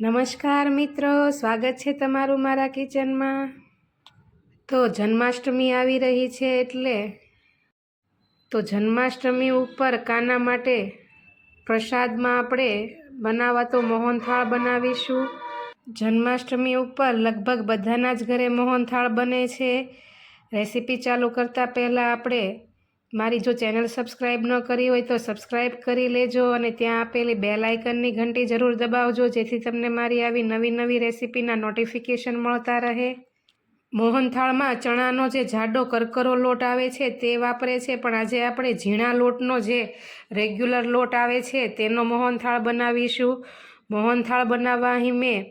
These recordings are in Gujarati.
નમસ્કાર મિત્રો, સ્વાગત છે તમારું મારા કિચનમાં. તો જન્માષ્ટમી આવી રહી છે એટલે તો જન્માષ્ટમી ઉપર કાના માટે પ્રસાદમાં આપણે બનાવાતો મોહનથાળ બનાવીશું. જન્માષ્ટમી ઉપર લગભગ બધાના જ ઘરે મોહનથાળ બને છે. રેસીપી ચાલુ કરતાં પહેલાં આપણે મારી જો ચેનલ સબસ્ક્રાઈબ ન કરી હોય તો સબસ્ક્રાઈબ કરી લેજો અને ત્યાં આપેલી બેલ આઇકનની ઘંટી જરૂર દબાવજો, જેથી તમને મારી આવી નવી નવી રેસીપીના નોટિફિકેશન મળતા રહે. મોહનથાળમાં ચણાનો જે જાડો કરકરો લોટ આવે છે તે વાપરે છે, પણ આજે આપણે ઝીણા લોટનો જે રેગ્યુલર લોટ આવે છે તેનો મોહનથાળ બનાવીશું. મોહનથાળ બનાવવા અહીં મેં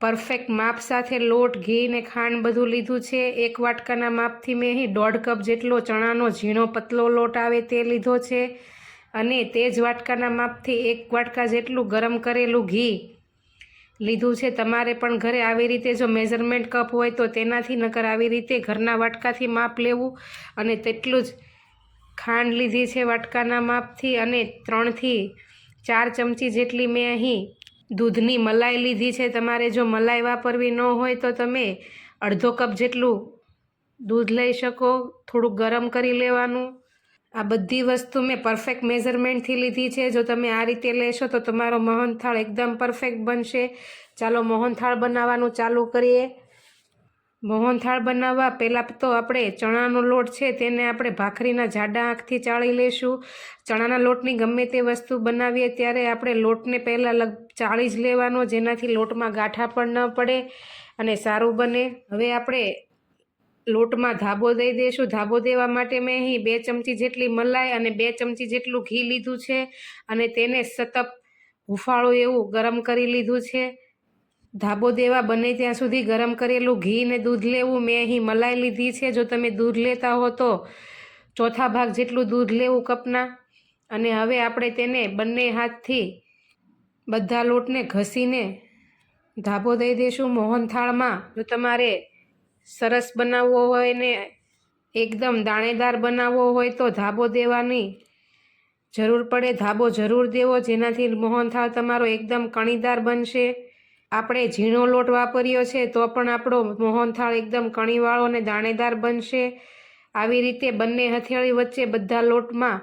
પરફેક્ટ માપ સાથે લોટ, ઘી ને ખાંડ બધું લીધું છે. એક વાટકાના માપથી મેં અહીં દોઢ કપ જેટલો ચણાનો ઝીણો પતલો લોટ આવે તે લીધો છે અને તે જ વાટકાના માપથી એક વાટકા જેટલું ગરમ કરેલું ઘી લીધું છે. તમારે પણ ઘરે આવી રીતે જો મેઝરમેન્ટ કપ હોય તો તેનાથી નકર આવી રીતે ઘરના વાટકાથી માપ લેવું અને તેટલું જ ખાંડ લીધી છે વાટકાના માપથી અને ત્રણથી ચાર ચમચી જેટલી મેં અહીં દૂધની મલાઈ લીધી છે. તમારે જો મલાઈ વાપરવી ન હોય તો તમે અડધો કપ જેટલું દૂધ લઈ શકો. થોડુંક ગરમ કરી લેવાનું. આ બધી વસ્તુ મેં પરફેક્ટ મેઝરમેન્ટથી લીધી છે. જો તમે આ રીતે લેશો તો તમારો મોહનથાળ એકદમ પરફેક્ટ બનશે. ચાલો મોહનથાળ બનાવવાનું ચાલુ કરીએ. મોહનથાળ બનાવવા પહેલાં તો આપણે ચણાનો લોટ છે તેને આપણે ભાખરીના જાડા આંખથી ચાળી લેશું ચણાના લોટની ગમે તે વસ્તુ બનાવીએ ત્યારે આપણે લોટને પહેલાં લગ ચાળી જ લેવાનો, જેનાથી લોટમાં ગાંઠા પણ ન પડે અને સારું બને. હવે આપણે લોટમાં ધાબો દઈ દઈશું. ધાબો દેવા માટે મેં અહીં બે ચમચી જેટલી મલાઈ અને બે ચમચી જેટલું ઘી લીધું છે અને તેને સતત હુંફાળું એવું ગરમ કરી લીધું છે. ધાબો દેવા બને ત્યાં સુધી ગરમ કરેલું ઘી ને દૂધ લેવું મેં અહીં મલાઈ લીધી છે. જો તમે દૂધ લેતા હો તો ચોથા ભાગ જેટલું દૂધ લેવું કપના. અને હવે આપણે તેને બંને હાથથી બધા લોટને ઘસીને ધાબો દઈ દઈશું મોહનથાળમાં. જો તમારે સરસ બનાવવો હોય ને એકદમ દાણેદાર બનાવવો હોય તો ધાબો દેવાની જરૂર પડે. ધાબો જરૂર દેવો, જેનાથી મોહનથાળ તમારો એકદમ કણીદાર બનશે. આપણે ઝીણો લોટ વાપર્યો છે, તો પણ આપણો મોહનથાળ એકદમ કણીવાળો અને દાણેદાર બનશે. આવી રીતે બંને હથેળી વચ્ચે બધા લોટમાં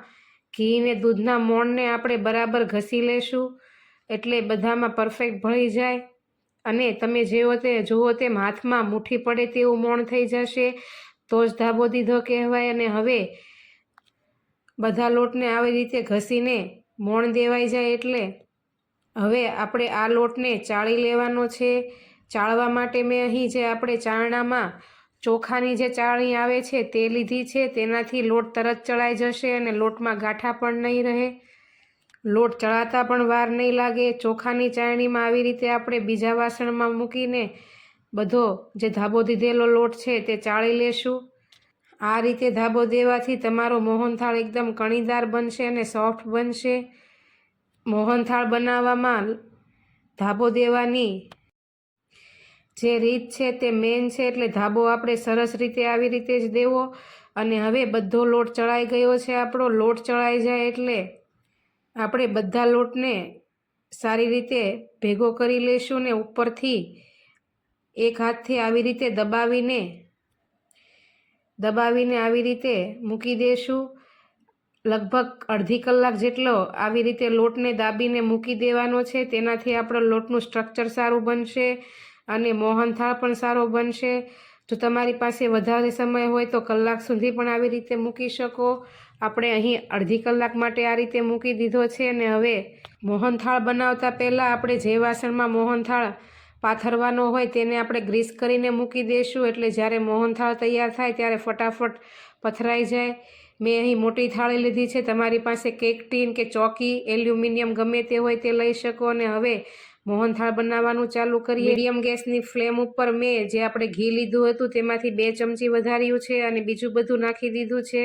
ઘી ને દૂધના મોણને આપણે બરાબર ઘસી લેશું, એટલે બધામાં પરફેક્ટ ભળી જાય. અને તમે જેવો તે જુઓ તેમ હાથમાં મુઠ્ઠી પડે તેવું મોણ થઈ જશે, તો જ ધાબો દીધો કહેવાય. અને હવે બધા લોટને આવી રીતે ઘસીને મોણ દેવાઈ જાય એટલે હવે આપણે આ લોટને ચાળી લેવાનો છે. ચાળવા માટે મેં અહીં જે આપણે ચારણામાં ચોખાની જે ચાળણી આવે છે તે લીધી છે. તેનાથી લોટ તરત ચડાઈ જશે અને લોટમાં ગાંઠા પણ નહીં રહે. લોટ ચડાતા પણ વાર નહીં લાગે. ચોખાની ચાળણીમાં આવી રીતે આપણે બીજા વાસણમાં મૂકીને બધો જે ધાબો દીધેલો લોટ છે તે ચાળી લેશું. આ રીતે ધાબો દેવાથી તમારો મોહનથાળ એકદમ કણીદાર બનશે અને સોફ્ટ બનશે. મોહનથાળ બનાવવામાં ધાબો દેવાની જે રીત છે તે મેન છે એટલે ધાબો આપણે સરસ રીતે આવી રીતે જ દેવો અને હવે બધો લોટ ચડાઈ ગયો છે આપણો. લોટ ચડાઈ જાય એટલે આપણે બધા લોટને સારી રીતે ભેગો કરી લઈશું ને ઉપરથી એક હાથથી આવી રીતે દબાવીને દબાવીને આવી રીતે મૂકી દઈશું લગભગ અડધી કલાક જેટલો આવી રીતે લોટને દાબીને મૂકી દેવાનો છે. તેનાથી આપણો લોટનું સ્ટ્રક્ચર સારું બનશે અને મોહનથાળ પણ સારો બનશે. જો તમારી પાસે વધારે સમય હોય તો કલાક સુધી પણ આવી રીતે મૂકી શકો. આપણે અહીં અડધી કલાક માટે આ રીતે મૂકી દીધો છે અને હવે મોહનથાળ બનાવતા પહેલાં આપણે જે વાસણમાં મોહનથાળ પાથરવાનો હોય તેને આપણે ગ્રીસ કરીને મૂકી દઈશું એટલે જ્યારે મોહનથાળ તૈયાર થાય ત્યારે ફટાફટ પથરાઈ જાય. મેં અહીં મોટી થાળી લીધી છે. તમારી પાસે કેક, ટીન કે ચોકી, એલ્યુમિનિયમ ગમે તે હોય તે લઈ શકો. અને હવે મોહનથાળ બનાવવાનું ચાલુ કરીએ. મીડિયમ ગેસની ફ્લેમ ઉપર મેં જે આપણે ઘી લીધું હતું તેમાંથી બે ચમચી વધાર્યું છે અને બીજું બધું નાખી દીધું છે.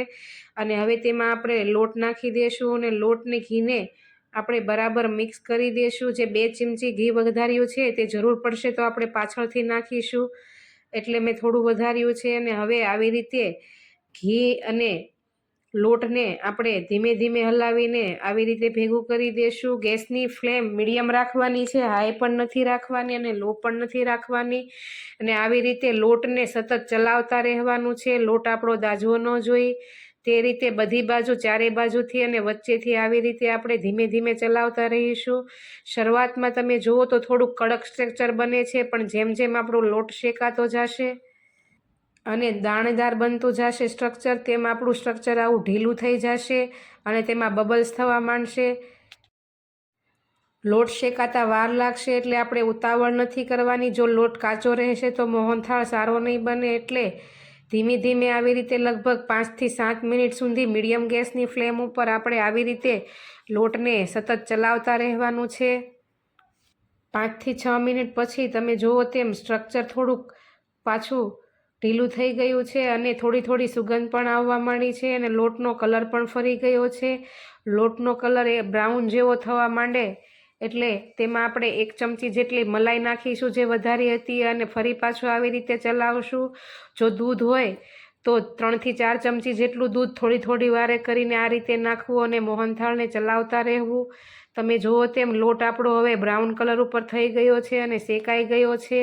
અને હવે તેમાં આપણે લોટ નાખી દઈશું અને લોટને ઘીને આપણે બરાબર મિક્સ કરી દઈશું જે બે ચમચી ઘી વધાર્યું છે તે જરૂર પડશે તો આપણે પાછળથી નાખીશું. એટલે મેં થોડું વધાર્યું છે અને હવે આવી રીતે ઘી અને લોટને આપણે ધીમે ધીમે હલાવીને આવી રીતે ભેગું કરી દેશું. ગેસની ફ્લેમ મીડિયમ રાખવાની છે, હાઈ પણ નથી રાખવાની અને લો પણ નથી રાખવાની. અને આવી રીતે લોટને સતત ચલાવતા રહેવાનું છે. લોટ આપણો દાજવો ન જોઈ. તે રીતે બધી બાજુ, ચારે બાજુથી અને વચ્ચેથી આવી રીતે આપણે ધીમે ધીમે ચલાવતા રહીશું. શરૂઆતમાં તમે જુઓ તો થોડુંક કડક સ્ટ્રક્ચર બને છે, પણ જેમ જેમ આપણો લોટ શેકાતો જશે અને દાણેદાર બનતું જશે સ્ટ્રક્ચર તેમ આપણું સ્ટ્રક્ચર આવું ઢીલું થઈ જશે અને તેમાં બબલ્સ થવા માંડશે. લોટ શેકાતા વાર લાગશે એટલે આપણે ઉતાવળ નથી કરવાની. જો લોટ કાચો રહેશે તો મોહનથાળ સારો નહીં બને એટલે ધીમે ધીમે આવી રીતે લગભગ પાંચથી સાત મિનિટ સુધી મીડિયમ ગેસની ફ્લેમ ઉપર આપણે આવી રીતે લોટને સતત ચલાવતા રહેવાનું છે. પાંચથી છ મિનિટ પછી તમે જુઓ તેમ સ્ટ્રક્ચર થોડુંક પાછું ઢીલું થઈ ગયું છે અને થોડી થોડી સુગંધ પણ આવવા માંડી છે અને લોટનો કલર પણ ફરી ગયો છે. લોટનો કલર એ બ્રાઉન જેવો થવા માંડે એટલે તેમાં આપણે એક ચમચી જેટલી મલાઈ નાખીશું જે વધારી હતી અને ફરી પાછું આવી રીતે ચલાવશું. જો દૂધ હોય તો ત્રણથી ચાર ચમચી જેટલું દૂધ થોડી થોડી વારે કરીને આ રીતે નાખવું અને મોહનથાળને ચલાવતા રહેવું. તમે જુઓ તેમ લોટ આપણો હવે બ્રાઉન કલર ઉપર થઈ ગયો છે અને શેકાઈ ગયો છે.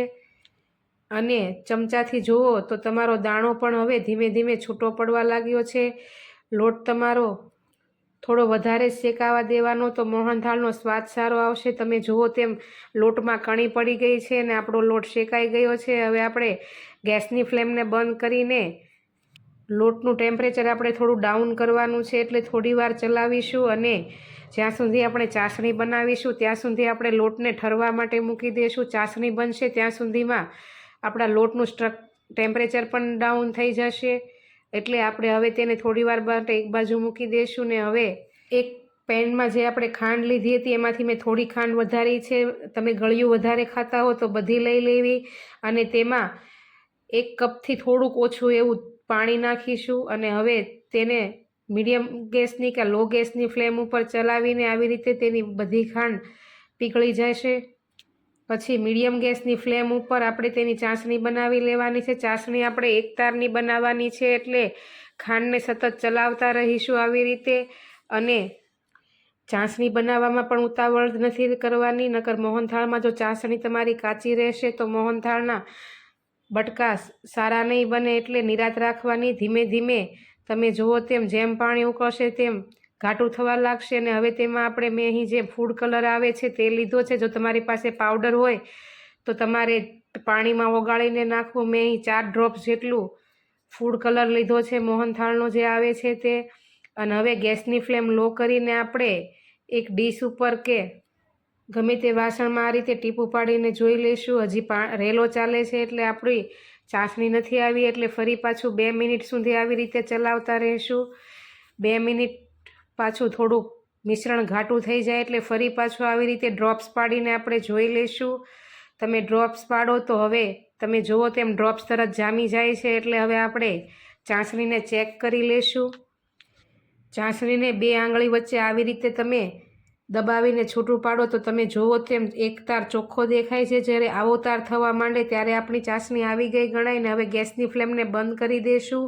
અને ચમચાથી જુઓ તો તમારો દાણો પણ હવે ધીમે ધીમે છૂટો પડવા લાગ્યો છે. લોટ તમારો થોડો વધારે શેકાવા દેવાનો તો મોહનથાળનો સ્વાદ સારો આવશે. તમે જુઓ તેમ લોટમાં કણી પડી ગઈ છે અને આપણો લોટ શેકાઈ ગયો છે. હવે આપણે ગેસની ફ્લેમને બંધ કરીને લોટનું ટેમ્પરેચર આપણે થોડું ડાઉન કરવાનું છે એટલે થોડી વાર ચલાવીશું અને જ્યાં સુધી આપણે ચાસણી બનાવીશું ત્યાં સુધી આપણે લોટને ઠરવા માટે મૂકી દઈશું. ચાસણી બનશે ત્યાં સુધીમાં આપણા લોટનું સ્ટ્રક ટેમ્પરેચર પણ ડાઉન થઈ જશે. એટલે આપણે હવે તેને થોડી વાર માટે એક બાજુ મૂકી દઈશું ને હવે એક પેનમાં જે આપણે ખાંડ લીધી હતી, એમાંથી મેં થોડી ખાંડ વધારી છે. તમે ગળ્યું વધારે ખાતા હો તો બધી લઈ લેવી અને તેમાં એક કપથી થોડુંક ઓછું એવું પાણી નાખીશું અને હવે તેને મીડિયમ ગેસની કે લો ગેસની ફ્લેમ ઉપર ચલાવીને આવી રીતે તેની બધી ખાંડ પીગળી જશે. પછી મીડિયમ ગેસની ફ્લેમ ઉપર આપણે તેની ચાસણી બનાવી લેવાની છે. ચાસણી આપણે એક તારની બનાવવાની છે એટલે ખાંડને સતત ચલાવતા રહીશું આવી રીતે અને ચાસણી બનાવવામાં પણ ઉતાવળ નથી કરવાની. નકર મોહનથાળમાં જો ચાસણી તમારી કાચી રહેશે તો મોહનથાળના બટકા સારા નહીં બને એટલે નિરાત રાખવાની. ધીમે ધીમે તમે જુઓ તેમ જેમ પાણી ઉકળશે તેમ ઘાટું થવા લાગશે અને હવે તેમાં આપણે મેં અહીં જે ફૂડ કલર આવે છે તે લીધો છે. જો તમારી પાસે પાવડર હોય તો તમારે પાણીમાં ઓગાળીને નાખવું. મેં અહીં ચાર ડ્રોપ્સ જેટલું ફૂડ કલર લીધો છે. મોહનથાળનો જે આવે છે તે. અને હવે ગેસની ફ્લેમ લો કરીને આપણે એક ડીશ ઉપર કે ગમે તે વાસણમાં આ રીતે ટીપું પાડીને જોઈ લઈશું. હજી પા રેલો ચાલે છે એટલે આપણી ચાસણી નથી આવી. એટલે ફરી પાછું બે મિનિટ સુધી આવી રીતે ચલાવતા રહીશું. બે મિનિટ પાછું થોડુંક મિશ્રણ ઘાટું થઈ જાય એટલે ફરી પાછું આવી રીતે ડ્રોપ્સ પાડીને આપણે જોઈ લઈશું. તમે ડ્રોપ્સ પાડો તો હવે તમે જુઓ તેમ ડ્રોપ્સ તરત જામી જાય છે એટલે હવે આપણે ચાસણીને ચેક કરી લઈશું. ચાસણીને બે આંગળી વચ્ચે આવી રીતે તમે દબાવીને છૂટું પાડો તો તમે જુઓ તેમ એક તાર ચોખ્ખો દેખાય છે. જ્યારે આવો તાર થવા માંડે ત્યારે આપણી ચાસણી આવી ગઈ ગણાય ને હવે ગેસની ફ્લેમને બંધ કરી દઈશું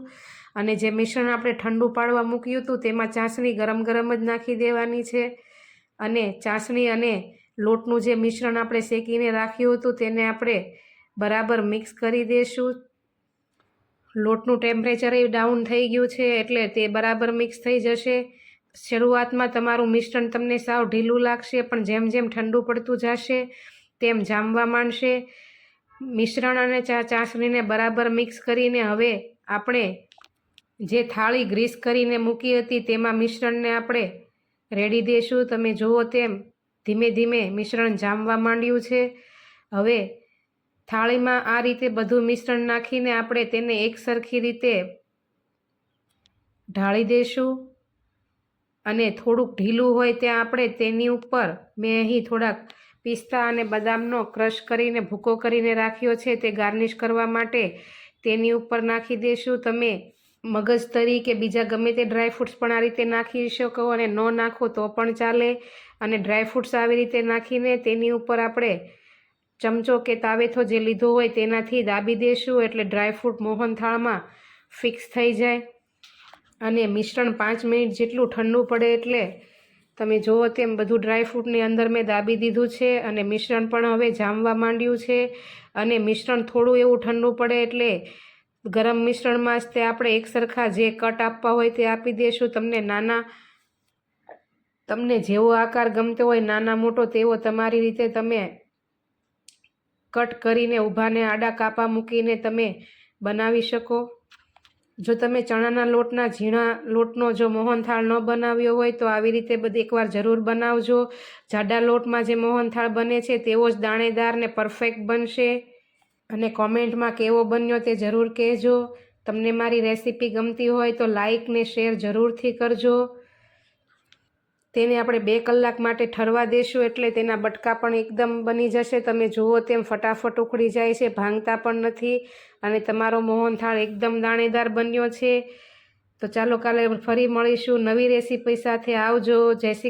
અને જે મિશ્રણ આપણે ઠંડુ પાડવા મૂક્યું હતું, તેમાં ચાસણી ગરમ ગરમ જ નાખી દેવાની છે. અને ચાસણી અને લોટનું જે મિશ્રણ આપણે શેકીને રાખ્યું હતું, તેને આપણે બરાબર મિક્સ કરી દઈશું લોટનું ટેમ્પરેચર એ ડાઉન થઈ ગયું છે, એટલે તે બરાબર મિક્સ થઈ જશે. શરૂઆતમાં તમારું મિશ્રણ તમને સાવ ઢીલું લાગશે, પણ જેમ જેમ ઠંડુ પડતું જશે, તેમ જામવા માંડશે. મિશ્રણ અને ચા ચાસણીને બરાબર મિક્સ કરીને હવે આપણે જે થાળી ગ્રીસ કરીને મૂકી હતી તેમાં મિશ્રણને આપણે રેડી દઈશું તમે જુઓ તેમ ધીમે ધીમે મિશ્રણ જામવા માંડ્યું છે. હવે થાળીમાં આ રીતે બધું મિશ્રણ નાખીને આપણે તેને એક સરખી રીતે ઢાળી દઈશું અને થોડુંક ઢીલું હોય ત્યાં આપણે તેની ઉપર મેં અહીં થોડાક પિસ્તા અને બદામનો ક્રશ કરીને ભૂકો કરીને રાખ્યો છે તે ગાર્નિશ કરવા માટે તેની ઉપર નાખી દઈશું તમે મગજ તરીકે બીજા ગમે તે ડ્રાયફ્રૂટ્સ પણ આ રીતે નાખી શકો અને ન નાખો તો પણ ચાલે. અને ડ્રાયફ્રૂટ્સ આવી રીતે નાખીને તેની ઉપર આપણે ચમચો કે તાવેથો જે લીધો હોય તેનાથી દાબી દેશું એટલે ડ્રાયફ્રૂટ મોહનથાળમાં ફિક્સ થઈ જાય. અને મિશ્રણ પાંચ મિનિટ જેટલું ઠંડુ પડે એટલે તમે જુઓ તેમ બધું ડ્રાયફ્રૂટની અંદર મેં દાબી દીધું છે અને મિશ્રણ પણ હવે જામવા માંડ્યું છે. અને મિશ્રણ થોડું એવું ઠંડુ પડે એટલે ગરમ મિશ્રણમાં જ તે આપણે એક સરખા જે કટ આપવા હોય તે આપી દઈશું તમને નાના, તમને જેવો આકાર ગમતો હોય, નાના મોટો, તેવો તમારી રીતે તમે કટ કરીને ઊભાને આડા કાપા મૂકીને તમે બનાવી શકો. જો તમે ચણાના લોટના ઝીણા લોટનો જો મોહનથાળ ન બનાવ્યો હોય તો આવી રીતે બધી, એકવાર જરૂર બનાવજો. જાડા લોટમાં જે મોહનથાળ બને છે તેવો જ દાણેદાર ને પરફેક્ટ બનશે. અને કોમેન્ટમાં કેવો બન્યો તે જરૂર કહેજો. તમને મારી રેસીપી ગમતી હોય તો લાઈક ને શેર જરૂરથી કરજો. તેને આપણે બે કલાક માટે ઠરવા દેશું એટલે તેના બટકા પણ એકદમ બની જશે. તમે જુઓ તેમ ફટાફટ ઉખડી જાય છે, ભાંગતા પણ નથી અને તમારો મોહનથાળ એકદમ દાણેદાર બન્યો છે. તો ચાલો કાલે ફરી મળીશું નવી રેસીપી સાથે. આવજો. જય શ્રી